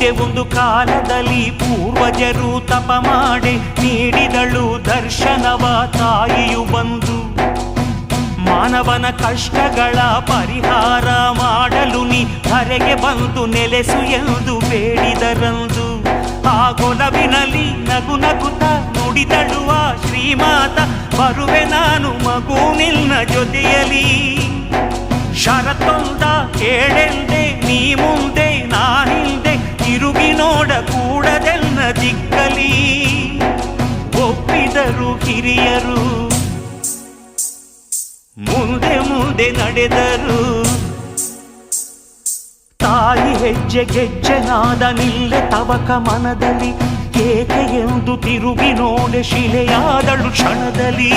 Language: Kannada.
ಹಿಂದೆ ಒಂದು ಕಾಲದಲ್ಲಿ ಪೂರ್ವಜರು ತಪ ಮಾಡಿ ನೀಡಿದಳು ದರ್ಶನವ ತಾಯಿಯು ಬಂದು. ಮಾನವನ ಕಷ್ಟಗಳ ಪರಿಹಾರ ಮಾಡಲು ನೀ ಹರೆಗೆ ಬಂದು ನೆಲೆಸು ಎಂದು ಬೇಡಿದರಂದು. ಆ ಗೊಲವಿನಲ್ಲಿ ನಗು ನಗುತ ನುಡಿದಳುವ ಶ್ರೀಮಾತ, ಬರುವೆ ನಾನು ಮಗು ನಿನ್ನ ಜೊತೆಯಲ್ಲಿ. ಶರತ್ತೊಂದ ಕೇಳೆಂದೆ ನೀ ಒಪ್ಪಿದರು ಹಿರಿಯರು. ಮುಂದೆ ಮುಂದೆ ನಡೆದರು. ತಾಯಿ ಹೆಜ್ಜೆ ಗೆಜ್ಜೆನಾದ ನಿಲ್ಲೆ ತವಕ ಮನದಲ್ಲಿ, ಏಕೆ ಎಂದು ತಿರುಗಿ ನೋಡೆ ಶಿಲೆಯಾದಳು ಕ್ಷಣದಲ್ಲಿ.